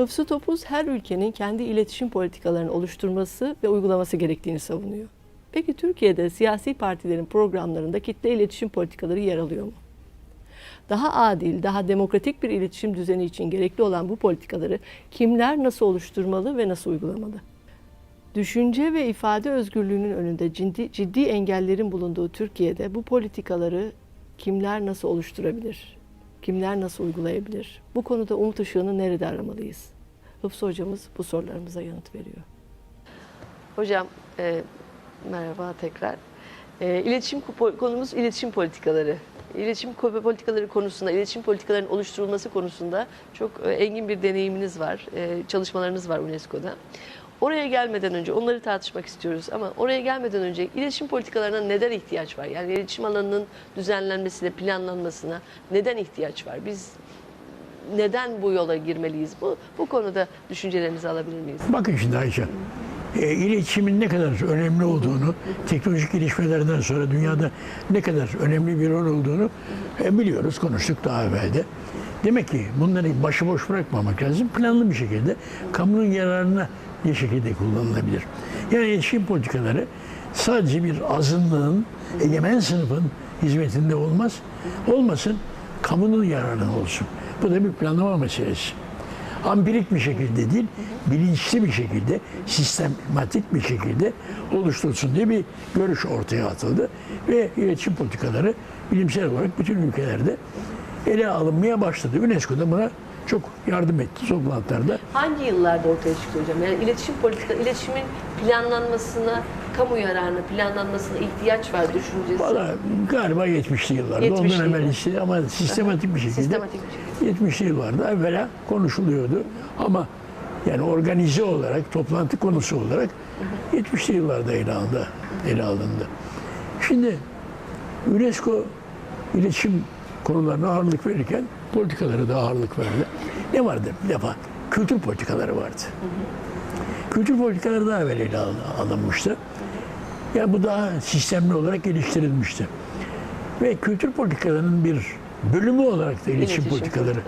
Hıfzı Topuz her ülkenin kendi iletişim politikalarını oluşturması ve uygulaması gerektiğini savunuyor. Peki Türkiye'de siyasi partilerin programlarında kitle iletişim politikaları yer alıyor mu? Daha adil, daha demokratik bir iletişim düzeni için gerekli olan bu politikaları kimler nasıl oluşturmalı ve nasıl uygulamalı? Düşünce ve ifade özgürlüğünün önünde ciddi, ciddi engellerin bulunduğu Türkiye'de bu politikaları kimler nasıl oluşturabilir? Kimler nasıl uygulayabilir? Bu konuda umut ışığını nerede aramalıyız? Hıfzı hocamız bu sorularımıza yanıt veriyor. Hocam e, merhaba tekrar. E, iletişim konumuz iletişim politikaları. İletişim politikaları konusunda, iletişim politikalarının oluşturulması konusunda çok e, engin bir deneyiminiz var, e, çalışmalarınız var UNESCO'da. Oraya gelmeden önce onları tartışmak istiyoruz ama oraya gelmeden önce iletişim politikalarına neden ihtiyaç var? Yani iletişim alanının düzenlenmesine, planlanmasına neden ihtiyaç var? Biz neden bu yola girmeliyiz? Bu bu konuda düşüncelerinizi alabilir miyiz? Bakın şimdi Ayşe, e, iletişimin ne kadar önemli olduğunu, teknolojik gelişmelerden sonra dünyada ne kadar önemli bir rol olduğunu e, biliyoruz, konuştuk daha evvel de. Demek ki bunları başıboş bırakmamak lazım. Planlı bir şekilde kamunun yararına bir şekilde kullanılabilir. Yani iletişim politikaları sadece bir azınlığın, egemen sınıfın hizmetinde olmaz. Olmasın, kamunun yararına olsun. Bu da bir planlama meselesi. Ampirik bir şekilde değil, bilinçli bir şekilde, sistematik bir şekilde oluşturulsun diye bir görüş ortaya atıldı. Ve iletişim politikaları bilimsel olarak bütün ülkelerde ele alınmaya başladı. UNESCO da buna çok yardım etti toplantılarda. Hangi yıllarda ortaya çıktı hocam? Yani iletişim politika, iletişimin planlanmasına, kamu yararına planlanmasına ihtiyaç var düşüncesi. Valla galiba 70'li yıllarda. 70'li Ondan evvel işte ama sistematik bir şekilde Sistematik bir şekilde. 70'li yıllarda evvela konuşuluyordu. Ama yani organize olarak, toplantı konusu olarak 70'li yıllarda ele alındı. Ele alındı. Şimdi UNESCO iletişim konularına ağırlık verirken politikalara da ağırlık verdi. Ne vardı? Bir defa kültür politikaları vardı. Kültür politikaları daha evvel ele al- alınmıştı. Yani bu daha sistemli olarak geliştirilmişti. Ve kültür politikalarının bir bölümü olarak da iletişim İletişim politikaları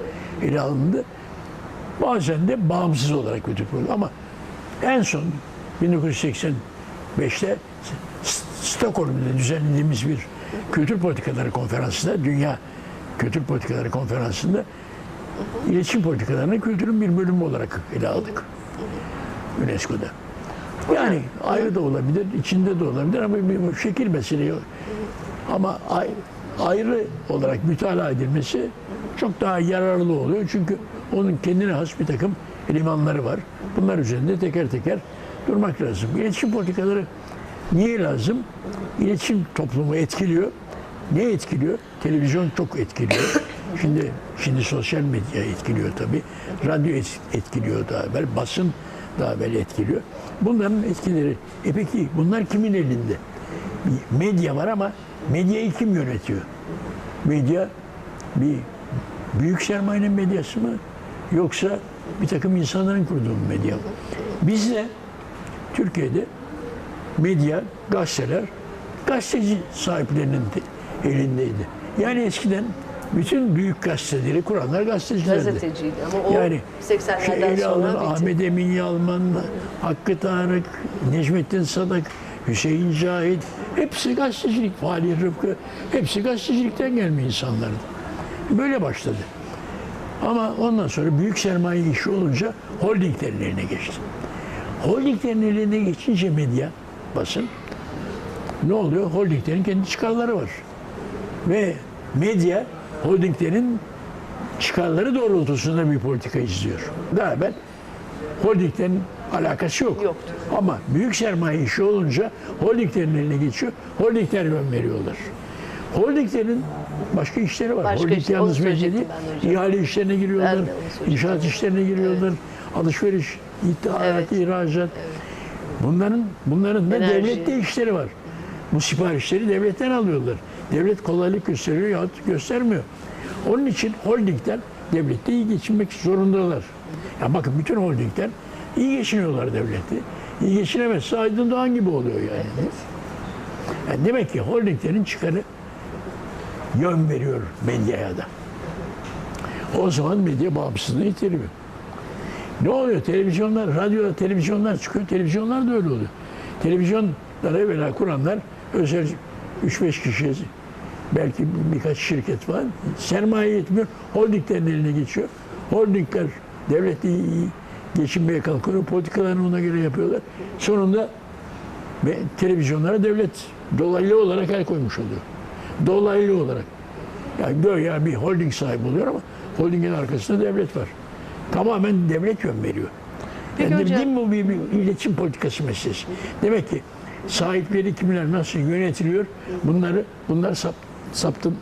ele alındı. Bazen de bağımsız olarak kültür politikaları. Ama en son 1985'te S- Stockholm'da düzenlediğimiz bir kültür politikaları konferansında, Dünya Kültür Politikaları Konferansı'nda iletişim politikalarını kültürün bir bölümü olarak ele aldık. UNESCO'da. Yani ayrı da olabilir, içinde de olabilir ama bir şekil mesele yok. Ama ay- ayrı olarak mütalaa edilmesi çok daha yararlı oluyor. Çünkü onun kendine has bir takım elemanları var. Bunlar üzerinde teker teker durmak lazım. İletişim politikaları niye lazım? İletişim toplumu etkiliyor. Ne etkiliyor? Televizyon çok etkiliyor. Şimdi şimdi sosyal medya etkiliyor tabii. Radyo et- etkiliyor daha evvel. Basın daha evvel etkiliyor. Bunların etkileri. E peki bunlar kimin elinde? Medya var ama medyayı kim yönetiyor? Medya bir büyük sermayenin medyası mı? Yoksa bir takım insanların kurduğu medya mı? Bizde Türkiye'de medya, gazeteler gazeteci sahiplerinin de- elindeydi. Yani eskiden bütün büyük gazeteleri kuranlar gazetecilerdi. Gazeteciydi ama o Yani 80'lerden şey ele sonra alın, bitti. Ahmet Emin Yalman, Hakkı Tarık, Necmettin Sadık, Hüseyin Cahit hepsi gazetecilik, Fahri Rıfkı hepsi gazetecilikten gelme insanlardı. Böyle başladı. Ama ondan sonra büyük sermaye işi olunca holdinglerin eline geçti. Holdinglerin eline geçince medya, basın ne oluyor? Holdinglerin kendi çıkarları var. Ve medya holdinglerin çıkarları doğrultusunda bir politika izliyor. Daha evvel holdinglerin alakası yok. Yoktu. Ama büyük sermaye işi olunca holdinglerin eline geçiyor. Holdingler yön veriyorlar. Holdinglerin başka işleri var. Başka Holding işte, yalnız hocam. İhale işlerine giriyorlar. İnşaat işlerine giriyorlar. Alışveriş, ithalat, Evet. ihracat. Bunların bunların da Enerji. devlette işleri var. Bu siparişleri devletten alıyorlar. Devlet kolaylık gösteriyor ya göstermiyor. Onun için holdingler devlette iyi geçinmek zorundalar. Ya bakın bütün holdingler iyi geçiniyorlar devlette. İyi geçinemezse Aydın Doğan gibi oluyor yani. Yani demek ki holdinglerin çıkarı yön veriyor medyaya da. O zaman medya bağımsızlığını yitiriyor. Ne oluyor? Televizyonlar, radyo, televizyonlar çıkıyor. Televizyonlar da öyle oluyor. Televizyonları evvela kuranlar özel 3-5 kişi belki birkaç şirket var. Sermaye yetmiyor. Holdinglerin eline geçiyor. Holdingler devleti geçinmeye kalkıyor. Politikalarını ona göre yapıyorlar. Sonunda ve televizyonlara devlet dolaylı olarak el koymuş oluyor. Dolaylı olarak. Yani göya bir holding sahibi oluyor ama holdingin arkasında devlet var. Tamamen devlet yön veriyor. Peki yani hocam- bu bir, bir iletişim politikası meselesi. Demek ki sahipleri kimler nasıl yönetiliyor bunları bunlar sap, saptın,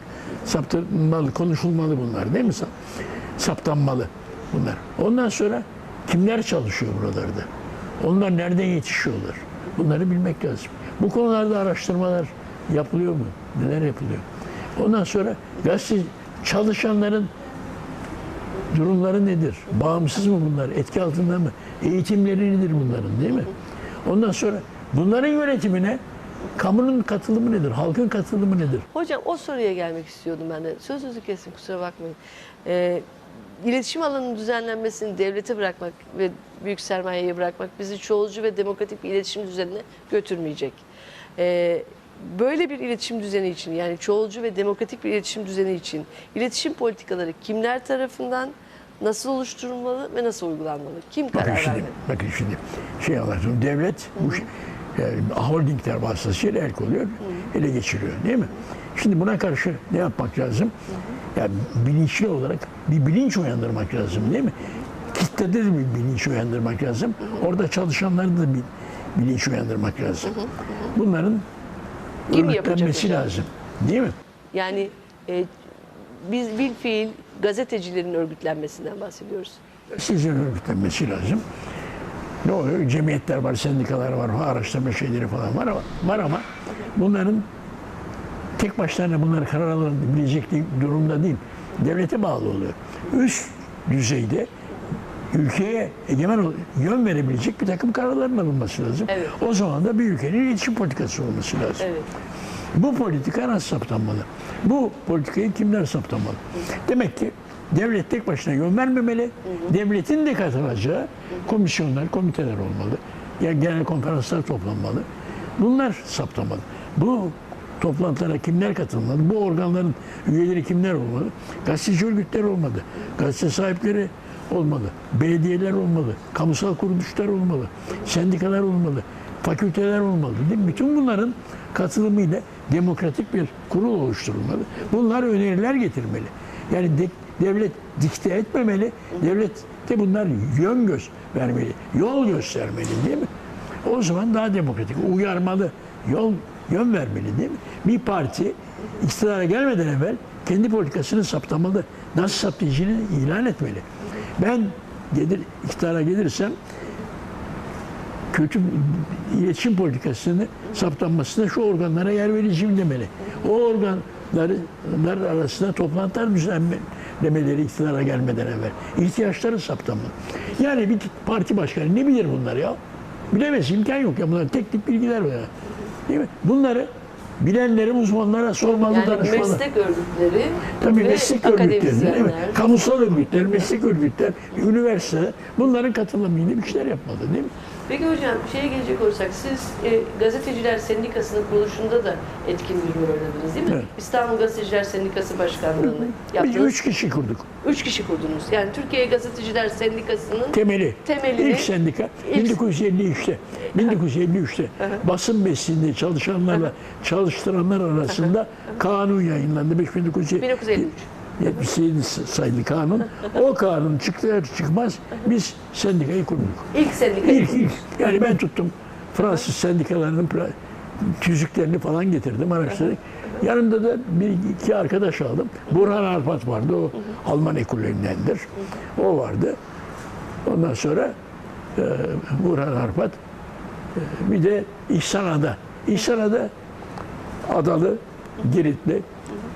saptırmalı, konuşulmalı bunlar değil mi? Sap, saptanmalı bunlar. Ondan sonra kimler çalışıyor buralarda? Onlar nereden yetişiyorlar? Bunları bilmek lazım. Bu konularda araştırmalar yapılıyor mu? Neler yapılıyor? Ondan sonra gazete çalışanların durumları nedir? Bağımsız mı bunlar? Etki altında mı? Eğitimleri nedir bunların değil mi? Ondan sonra bunların yönetimine kamunun katılımı nedir? Halkın katılımı nedir? Hocam o soruya gelmek istiyordum ben de. Sözünüzü kesin kusura bakmayın. Ee, iletişim alanının düzenlenmesini devlete bırakmak ve büyük sermayeye bırakmak bizi çoğulcu ve demokratik bir iletişim düzenine götürmeyecek. Ee, böyle bir iletişim düzeni için yani çoğulcu ve demokratik bir iletişim düzeni için iletişim politikaları kimler tarafından nasıl oluşturulmalı ve nasıl uygulanmalı? Kim Bakın karar şimdi, vermeli? bakın şimdi şey anlatıyorum. Devlet bu yani holdingler vasıtasıyla el koyuyor, ele geçiriyor değil mi? Şimdi buna karşı ne yapmak lazım? Yani bilinçli olarak bir bilinç uyandırmak lazım değil mi? Kitlede de bir bilinç uyandırmak lazım. Orada çalışanları da bir bilinç uyandırmak lazım. Bunların Kim örgütlenmesi lazım. Değil mi? Yani e, biz bil fiil gazetecilerin örgütlenmesinden bahsediyoruz. Sizin örgütlenmesi lazım. Ne oluyor? Cemiyetler var, sendikalar var, araştırma şeyleri falan var ama, var ama bunların tek başlarına bunları karar alabilecek durumda değil. Devlete bağlı oluyor. Üst düzeyde ülkeye egemen yön verebilecek bir takım kararların alınması lazım. Evet. O zaman da bir ülkenin iletişim politikası olması lazım. Evet. Bu politika nasıl saptanmalı? Bu politikayı kimler saptanmalı? Demek ki devlet tek başına yön vermemeli. Devletin de katılacağı komisyonlar, komiteler olmalı. Ya genel konferanslar toplanmalı. Bunlar saptamalı. Bu toplantılara kimler katılmalı? Bu organların üyeleri kimler olmalı? Gazeteci örgütler olmalı. Gazete sahipleri olmalı. Belediyeler olmalı. Kamusal kuruluşlar olmalı. Sendikalar olmalı. Fakülteler olmalı. Değil mi? Bütün bunların katılımıyla demokratik bir kurul oluşturulmalı. Bunlar öneriler getirmeli. Yani de- devlet dikte etmemeli. Devlet de bunlar yön göz vermeli. Yol göstermeli değil mi? O zaman daha demokratik, uyarmalı, yol yön vermeli değil mi? Bir parti iktidara gelmeden evvel kendi politikasını saptamalı. Nasıl saptayacağını ilan etmeli. Ben gelir, iktidara gelirsem kötü iletişim politikasını saptanmasına şu organlara yer vereceğim demeli. O organlar arasında toplantılar düzenlemeleri iktidara gelmeden evvel. ihtiyaçları saptanmalı. Yani bir parti başkanı ne bilir bunlar ya? Bilemez, imkan yok ya. Bunlar teknik bilgiler var. ya. Değil mi? Bunları bilenlere, uzmanlara sormalı, Yani danışmalı. meslek örgütleri Tabii meslek örgütleri, değil mi? kamusal örgütler, meslek örgütler, üniversite bunların katılımıyla bir şeyler yapmalı değil mi? Peki hocam şeye gelecek olursak siz e, Gazeteciler Sendikası'nın kuruluşunda da etkin bir rol oynadınız değil mi? Evet. İstanbul Gazeteciler Sendikası Başkanlığı'nı Biz yaptınız. üç kişi kurduk. Üç kişi kurdunuz. Yani Türkiye Gazeteciler Sendikası'nın Temeli. Temelini- İlk sendika İlk- 1953'te. 1953'te basın mesleğinde çalışanlarla çalıştıranlar arasında kanun yayınlandı. 1953. 1953. 77 sayılı kanun. O kanun çıktı çıkmaz biz sendikayı kurduk. İlk sendika. İlk ilk. Yani ben tuttum Fransız sendikalarının tüzüklerini falan getirdim, araştırdık. Yanımda da bir iki arkadaş aldım. Burhan Arpat vardı, o Alman ekollerindendir. O vardı. Ondan sonra e, Burhan Arpat, e, bir de İhsan Ada. İhsan Ada Adalı, Giritli,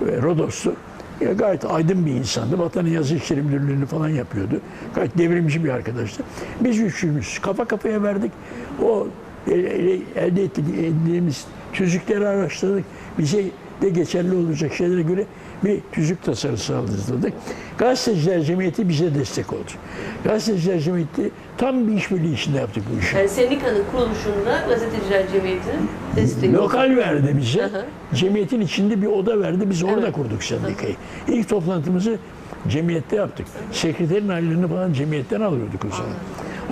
ve Rodoslu. Ya gayet aydın bir insandı. Vatanın yazı işleri müdürlüğünü falan yapıyordu. Gayet devrimci bir arkadaştı. Biz üçümüz kafa kafaya verdik. O elde ettiğimiz tüzükleri araştırdık. Bize de geçerli olacak şeylere göre bir tüzük tasarısı hazırladık. Gazeteciler Cemiyeti bize destek oldu. Gazeteciler Cemiyeti tam bir işbirliği içinde yaptık bu işi. Yani sendikanın kuruluşunda gazeteciler cemiyetinin desteği oldu. Lokal verdi bize. Hı. Cemiyetin içinde bir oda verdi. Biz orada Evet. kurduk sendikayı. İlk toplantımızı cemiyette yaptık. Sekreterin aylığını falan cemiyetten alıyorduk o zaman.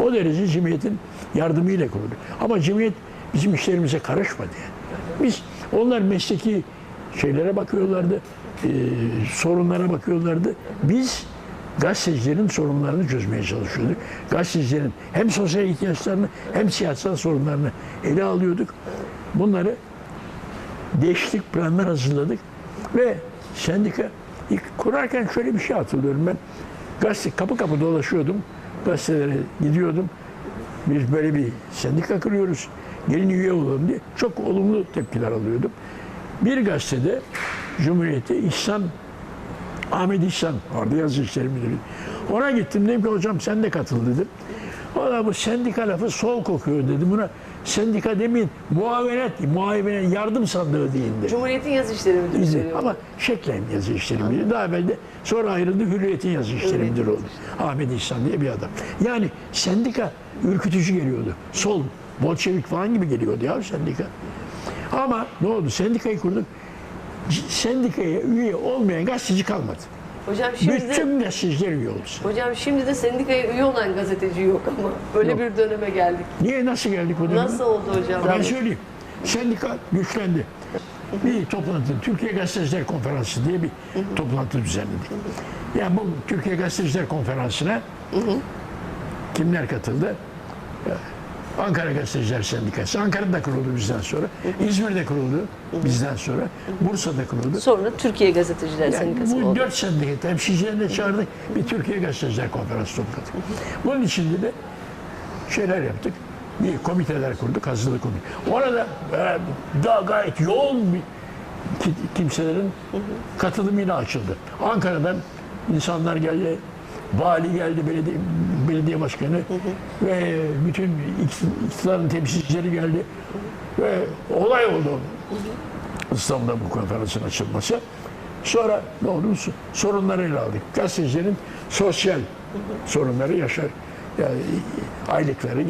O derece cemiyetin yardımıyla kuruldu. Ama cemiyet bizim işlerimize karışmadı. Yani. Biz onlar mesleki şeylere bakıyorlardı. e, sorunlara bakıyorlardı. Biz gazetecilerin sorunlarını çözmeye çalışıyorduk. Gazetecilerin hem sosyal ihtiyaçlarını hem siyasal sorunlarını ele alıyorduk. Bunları değişiklik planlar hazırladık ve sendika ilk kurarken şöyle bir şey hatırlıyorum ben. Gazete kapı kapı dolaşıyordum. Gazetelere gidiyordum. Biz böyle bir sendika kuruyoruz. Gelin üye olalım diye. Çok olumlu tepkiler alıyordum. Bir gazetede Cumhuriyeti İhsan Ahmet İhsan vardı yazı işleri müdürü. Ona gittim dedim ki hocam sen de katıl dedim. O da bu sendika lafı sol kokuyor dedi. Buna sendika demeyin muavenet, muavenet yardım sandığı deyin dedi. Cumhuriyet'in yazı işleri müdürü İzin. Ama şeklen yazı işleri müdürü. Daha evvel de sonra ayrıldı Hürriyet'in yazı işleri Evet. müdürü oldu. Ahmet İhsan diye bir adam. Yani sendika ürkütücü geliyordu. Sol, Bolşevik falan gibi geliyordu ya sendika. Ama ne oldu? Sendikayı kurduk. Sendikaya üye olmayan gazeteci kalmadı. Hocam şimdi Bütün gazeteciler üye oldu. hocam şimdi de sendikaya üye olan gazeteci yok ama böyle Yok. bir döneme geldik. Niye nasıl geldik bu döneme? Nasıl oldu hocam? Ben söyleyeyim. Sendika güçlendi. Bir toplantı, Türkiye Gazeteciler Konferansı diye bir toplantı düzenledik. Yani bu Türkiye Gazeteciler Konferansı'na kimler katıldı? Ankara Gazeteciler Sendikası. Ankara'da kuruldu bizden sonra. İzmir'de kuruldu bizden sonra. Bursa'da kuruldu. Sonra Türkiye Gazeteciler Yani Sendikası bu oldu. dört sendika temsilcilerini de çağırdık. Bir Türkiye Gazeteciler Konferansı topladık. Bunun içinde de şeyler yaptık. Bir komiteler kurduk, hazırlık komite. Orada e, daha gayet yoğun bir ki- kimselerin katılımıyla açıldı. Ankara'dan insanlar geldi, vali geldi, belediye, belediye başkanı ve bütün ikt- iktidarın temsilcileri geldi ve olay oldu. İstanbul'da bu konferansın açılması. Sonra ne oldu? Sorunları ele aldık. Gazetecilerin sosyal sorunları yaşar. Yani aylıkları,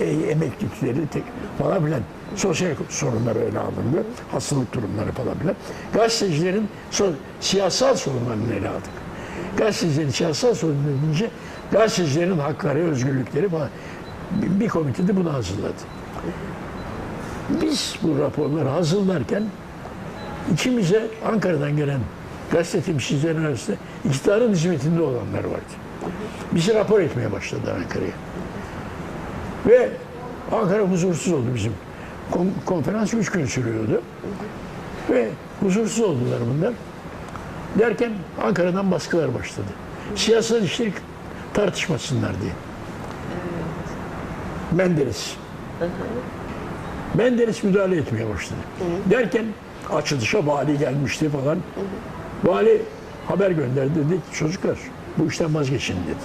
e, emeklilikleri tek, falan filan sosyal sorunları ele alındı. Hastalık durumları falan filan. Gazetecilerin so- siyasal sorunlarını ele aldık. Gazetecilerin sorunları deyince gazetecilerin hakları, özgürlükleri falan. Bir, komite de bunu hazırladı. Biz bu raporları hazırlarken içimize Ankara'dan gelen gazete temsilcileri arasında iktidarın hizmetinde olanlar vardı. Bizi rapor etmeye başladı Ankara'ya. Ve Ankara huzursuz oldu bizim. Kon- konferans üç gün sürüyordu. Ve huzursuz oldular bunlar. Derken Ankara'dan baskılar başladı. Siyasal işleri tartışmasınlar diye. Menderes. Menderes müdahale etmeye başladı. Derken açılışa vali gelmişti falan. Vali haber gönderdi dedi çocuklar bu işten vazgeçin dedi.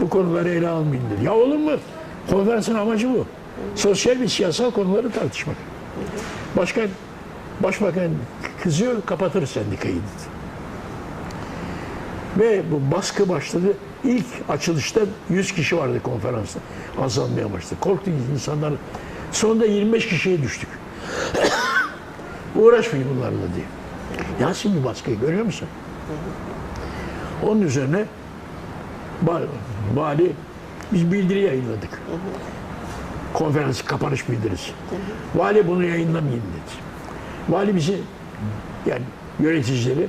Bu konuları ele almayın dedi. Ya olur mu? Konferansın amacı bu. Sosyal ve siyasal konuları tartışmak. Başkan, başbakan kızıyor kapatır sendikayı dedi. Ve bu baskı başladı. İlk açılışta 100 kişi vardı konferansta. Azalmaya başladı. Korktuk insanlar. Sonunda 25 kişiye düştük. Uğraşmayın bunlarla diye. Yasin bir baskıyı görüyor musun? Onun üzerine vali biz bildiri yayınladık. Konferans kapanış bildirisi. Vali bunu yayınlamayın dedi. Vali bizi yani yöneticileri,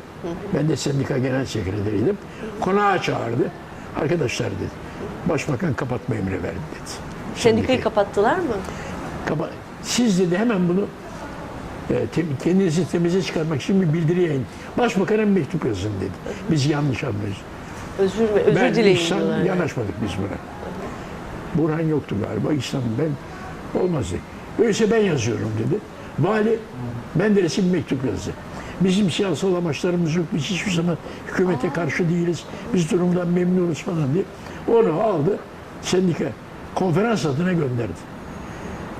ben de sendika genel sekreteriydim, konağa çağırdı. Arkadaşlar dedi, başbakan kapatma emri verdi dedi. Sendikayı Sendikayı. kapattılar mı? Kapa- Siz dedi hemen bunu e, tem- kendinizi temize çıkarmak için bir bildiri yayın. Başbakan'a mektup yazın dedi. Biz yanlış anlıyoruz. Özür, özür ben dileyin İhsan yani. yanaşmadık biz buna. Burhan yoktu galiba. İhsan ben olmaz dedi. Öyleyse ben yazıyorum dedi. Vali Menderes'e bir mektup yazdı. Bizim siyasal amaçlarımız yok. Biz hiçbir zaman hükümete karşı değiliz. Biz durumdan memnunuz falan diye. Onu aldı. Sendika konferans adına gönderdi.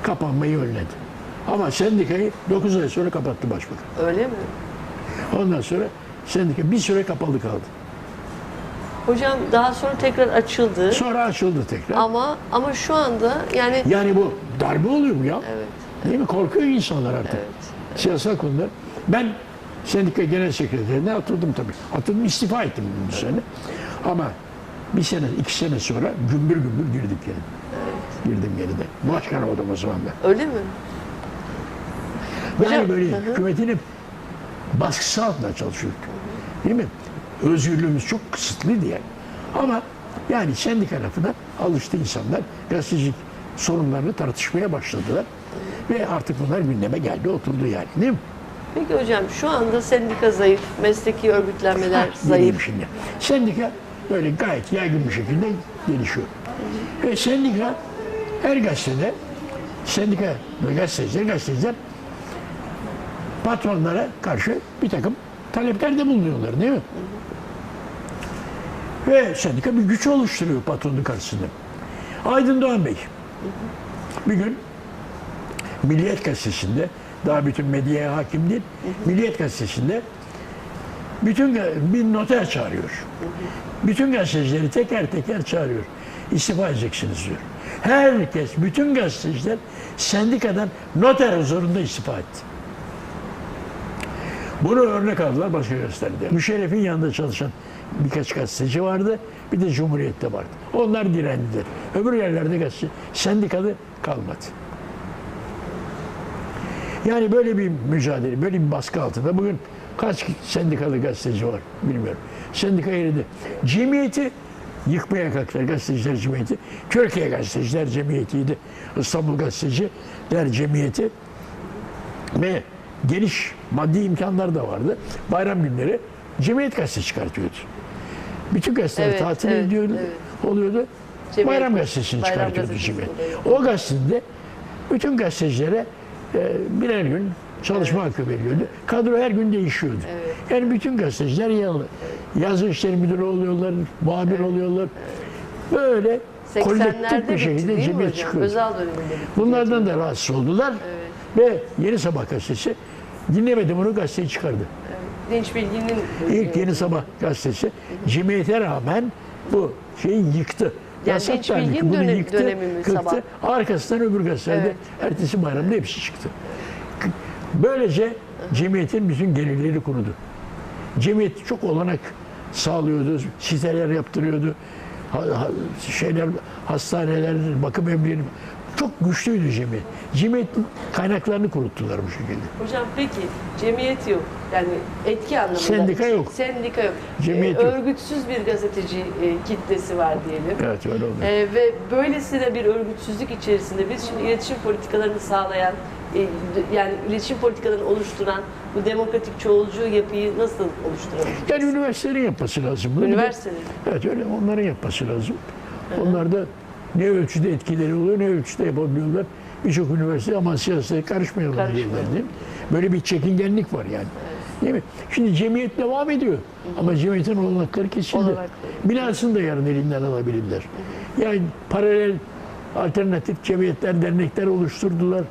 Kapanmayı önledi. Ama sendikayı 9 ay sonra kapattı başbakan. Öyle mi? Ondan sonra sendika bir süre kapalı kaldı. Hocam daha sonra tekrar açıldı. Sonra açıldı tekrar. Ama ama şu anda yani Yani bu darbe oluyor mu ya? evet. Değil mi? Korkuyor insanlar artık. Evet. Siyasal konular. Ben sendika genel sekreterine atıldım tabii. Atıldım istifa ettim bu sene. Ama bir sene, iki sene sonra gümbür gümbür girdik yani. Girdim yeniden. Başkan oldum o zaman ben. Öyle mi? Yani Hocam, böyle hı hı. hükümetin hep baskısı altında çalışıyorduk. Değil mi? Özgürlüğümüz çok kısıtlıydı yani. Ama yani sendika lafına alıştı insanlar. Gazetecilik sorunlarını tartışmaya başladılar. Ve artık bunlar gündeme geldi, oturdu yani. Değil mi? Peki hocam şu anda sendika zayıf, mesleki örgütlenmeler Ha, zayıf. şimdi. Sendika böyle gayet yaygın bir şekilde gelişiyor. Ve sendika her gazetede sendika ve gazeteciler, gazeteciler patronlara karşı bir takım taleplerde bulunuyorlar değil mi? Ve sendika bir güç oluşturuyor patronun karşısında. Aydın Doğan Bey bir gün Milliyet Gazetesi'nde daha bütün medyaya hakim değil. Milliyet Gazetesi'nde bütün bir noter çağırıyor. Bütün gazetecileri teker teker çağırıyor. İstifa edeceksiniz diyor. Herkes, bütün gazeteciler sendikadan noter huzurunda istifa etti. Bunu örnek aldılar başka gazetelerde. Müşerref'in yanında çalışan birkaç gazeteci vardı. Bir de Cumhuriyet'te vardı. Onlar direndiler. Öbür yerlerde gazeteci sendikalı kalmadı. Yani böyle bir mücadele, böyle bir baskı altında bugün kaç sendikalı gazeteci var bilmiyorum. Sendika eridi. Cemiyeti yıkmaya kalktılar gazeteciler cemiyeti. Türkiye Gazeteciler Cemiyeti'ydi. İstanbul Gazeteciler Cemiyeti. Ve geniş maddi imkanlar da vardı. Bayram günleri Cemiyet Gazetesi çıkartıyordu. Bütün gazeteler Evet, tatil evet, ediyordu, evet. oluyordu. Cemiyet Bayram Gazetesi, Gazetesi'ni Bayram çıkartıyordu Gazetesi Cemiyet. O gazetede bütün gazetecilere birer gün çalışma hakkı veriyordu. Kadro her gün değişiyordu. Evet. Yani bütün gazeteciler yazı, yazı işleri müdürü oluyorlar, muhabir oluyorlar. Böyle kolektif 80'lerde bir şekilde hocam? çıkıyor. Bunlardan da rahatsız oldular. Ve Yeni Sabah gazetesi dinlemedi bunu gazeteyi çıkardı. Dinç Bilgin'in İlk Yeni Sabah gazetesi cemiyete rağmen bu şeyi yıktı. Yani Dinç verdik, Bilgin bunu dönem- dönemi mi yıktı. Sabah? Arkasından öbür gazetelerde Evet. ertesi bayramda hepsi çıktı. Böylece cemiyetin bütün gelirleri kurudu. Cemiyet çok olanak sağlıyordu, siteler yaptırıyordu. Ha- ha- şeyler, hastaneler, bakım evleri çok güçlüydü cemiyet. Cemiyetin kaynaklarını kuruttular bu şekilde. Hocam peki cemiyet yok. Yani etki anlamında. Sendika yok. Sendika yok. Cemiyet Ee, yok. Örgütsüz bir gazeteci e, kitlesi var diyelim. Evet öyle oldu. Ee, ve böylesine bir örgütsüzlük içerisinde biz şimdi iletişim politikalarını sağlayan, e, yani iletişim politikalarını oluşturan bu demokratik çoğulcu yapıyı nasıl oluşturabiliriz? Yani üniversitelerin yapması lazım. Üniversitenin. Evet öyle onların yapması lazım. Onlar da ne ölçüde etkileri oluyor, ne ölçüde yapabiliyorlar. Birçok üniversite ama siyasete diyorlar değil mi? Böyle bir çekingenlik var yani. Değil mi? Şimdi cemiyet devam ediyor. Ama cemiyetin olanakları kesildi. Olanakları. Binasını da yarın elinden alabilirler. Yani paralel alternatif cemiyetler, dernekler oluşturdular.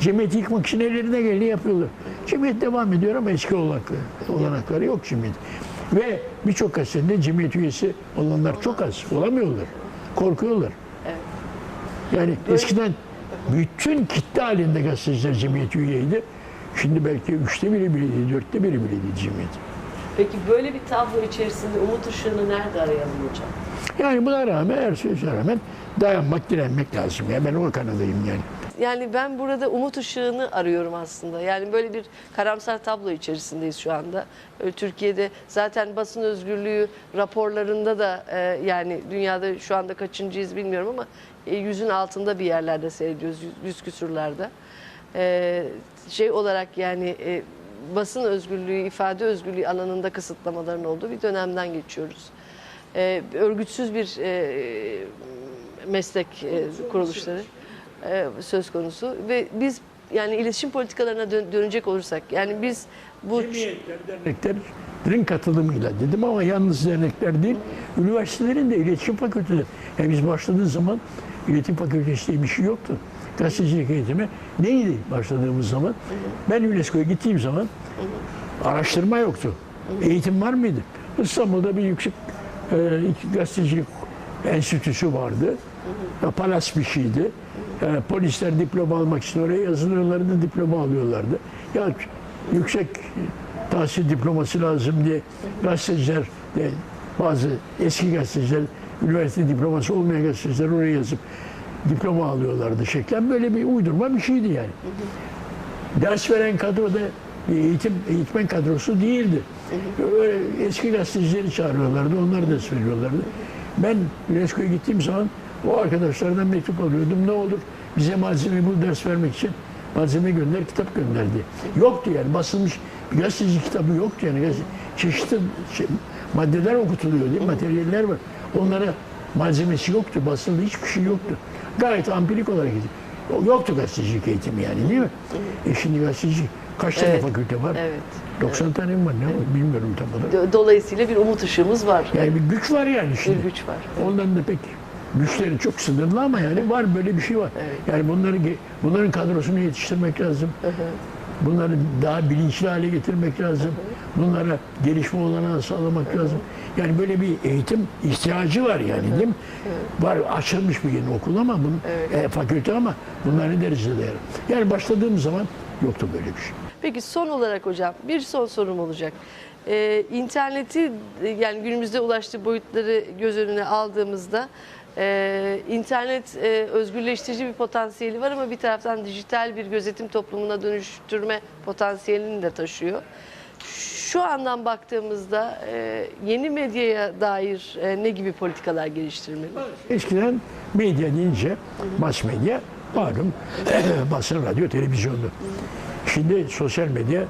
Cemiyeti yıkmak için ellerine geleni yapıyorlar. Cemiyet devam ediyor ama eski olanakları, olanakları yok cemiyet. Ve birçok gazetede cemiyet üyesi olanlar çok az. Olamıyorlar. Korkuyorlar. Yani eskiden bütün kitle halinde gazeteciler cemiyet üyeydi. Şimdi belki üçte biri bile, dörtte biri bile değil cemiyet. Peki böyle bir tablo içerisinde umut ışığını nerede arayalım hocam? Yani buna rağmen, her şeye rağmen dayanmak, direnmek lazım. Ya ben o kanadayım yani. Yani ben burada umut ışığını arıyorum aslında. Yani böyle bir karamsar tablo içerisindeyiz şu anda. Ee, Türkiye'de zaten basın özgürlüğü raporlarında da e, yani dünyada şu anda kaçıncıyız bilmiyorum ama yüzün altında bir yerlerde seyrediyoruz, yüz. Ee, şey olarak yani e, basın özgürlüğü, ifade özgürlüğü alanında kısıtlamaların olduğu bir dönemden geçiyoruz. Ee, örgütsüz bir e, meslek e, kuruluşları e, söz konusu ve biz yani iletişim politikalarına dön- dönecek olursak yani biz bu Cemiyetler, derneklerin katılımıyla dedim ama yalnız dernekler değil, üniversitelerin de iletişim fakülteleri. Yani biz başladığımız zaman iletişim fakültesi diye bir şey yoktu. Gazetecilik eğitimi neydi başladığımız zaman? Ben UNESCO'ya gittiğim zaman araştırma yoktu. Eğitim var mıydı? İstanbul'da bir yüksek e, gazetecilik enstitüsü vardı. Ya, palas bir şeydi. Yani polisler diploma almak için oraya yazılıyorlardı, diploma alıyorlardı. Ya yüksek tahsil diploması lazım diye gazeteciler de bazı eski gazeteciler üniversite diploması olmayan gazeteciler oraya yazıp diploma alıyorlardı şeklen böyle bir uydurma bir şeydi yani. Ders veren kadro da bir eğitim eğitmen kadrosu değildi. Öyle eski gazetecileri çağırıyorlardı, onlar ders veriyorlardı. Ben UNESCO'ya gittiğim zaman o arkadaşlardan mektup alıyordum. Ne olur bize malzeme bu ders vermek için malzeme gönder, kitap gönder diye. Yoktu yani basılmış gazeteci kitabı yoktu yani. Çeşitli şey, maddeler okutuluyor değil mi? Materyaller var. Onlara malzemesi yoktu, basılı hiçbir şey yoktu. Gayet ampirik olarak gidiyor. Yoktu gazetecilik eğitimi yani değil mi? E şimdi gazeteci kaç tane Evet. fakülte var? Evet. 90 tane mi var ne var bilmiyorum tam olarak. Do- Dolayısıyla bir umut ışığımız var. Yani bir güç var yani bir şimdi. güç var. Ondan da pek güçleri çok sınırlı ama yani var böyle bir şey var. Yani bunları bunların kadrosunu yetiştirmek lazım. Bunları daha bilinçli hale getirmek lazım. Bunlara gelişme olanağı sağlamak lazım. Yani böyle bir eğitim ihtiyacı var yani değil mi? Var açılmış bir yeni okul ama bunun e, fakülte ama bunlar ne derecede yarar? Yani başladığım zaman yoktu böyle bir şey. Peki son olarak hocam bir son sorum olacak. Ee, interneti e, yani günümüzde ulaştığı boyutları göz önüne aldığımızda e, internet e, özgürleştirici bir potansiyeli var ama bir taraftan dijital bir gözetim toplumuna dönüştürme potansiyelini de taşıyor. Şu andan baktığımızda e, yeni medyaya dair e, ne gibi politikalar geliştirmeli? Eskiden medya deyince, mass medya malum basın, radyo, televizyondu. Şimdi sosyal medya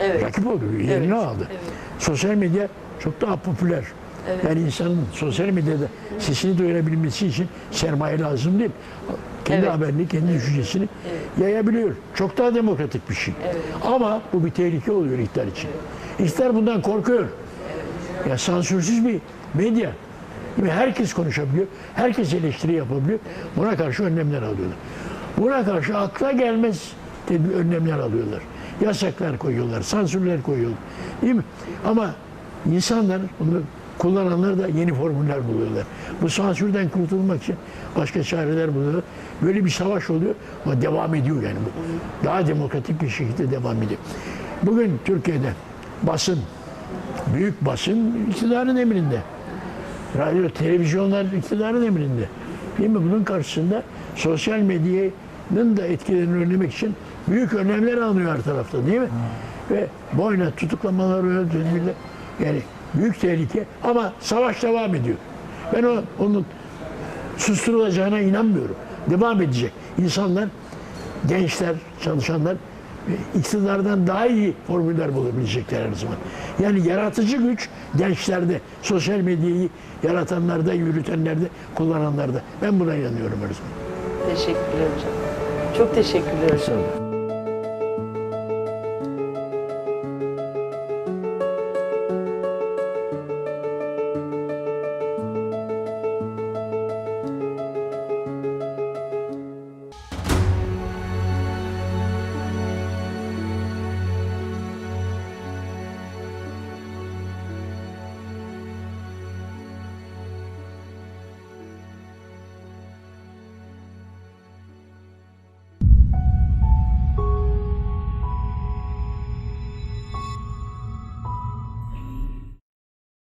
Evet. rakip oluyor, yerini Evet, aldı. evet. Sosyal medya çok daha popüler. Yani insanın sosyal medyada sesini duyurabilmesi için sermaye lazım değil. Kendi Evet. haberini, kendi düşüncesini yayabiliyor. Çok daha demokratik bir şey. Ama bu bir tehlike oluyor iktidar için. İktidar bundan korkuyor. Ya sansürsüz bir medya. Ve herkes konuşabiliyor. Herkes eleştiri yapabiliyor. Buna karşı önlemler alıyorlar. Buna karşı akla gelmez tedbir önlemler alıyorlar. Yasaklar koyuyorlar, sansürler koyuyorlar. Değil mi? Ama insanlar, bunu kullananlar da yeni formüller buluyorlar. Bu sansürden kurtulmak için başka çareler buluyorlar. Böyle bir savaş oluyor ama devam ediyor yani bu. Daha demokratik bir şekilde devam ediyor. Bugün Türkiye'de basın, büyük basın iktidarın emrinde. Radyo, televizyonlar iktidarın emrinde. Değil mi? Bunun karşısında sosyal medyanın da etkilerini önlemek için büyük önlemler alınıyor her tarafta değil mi? Ve boyuna tutuklamalar, öldürmeler yani büyük tehlike ama savaş devam ediyor. Ben o, onun susturulacağına inanmıyorum. Devam edecek. İnsanlar, gençler, çalışanlar e, iktidardan daha iyi formüller bulabilecekler her zaman. Yani yaratıcı güç gençlerde, sosyal medyayı yaratanlarda, yürütenlerde, kullananlarda. Ben buna inanıyorum her zaman. Teşekkürler hocam. Çok teşekkürler hocam.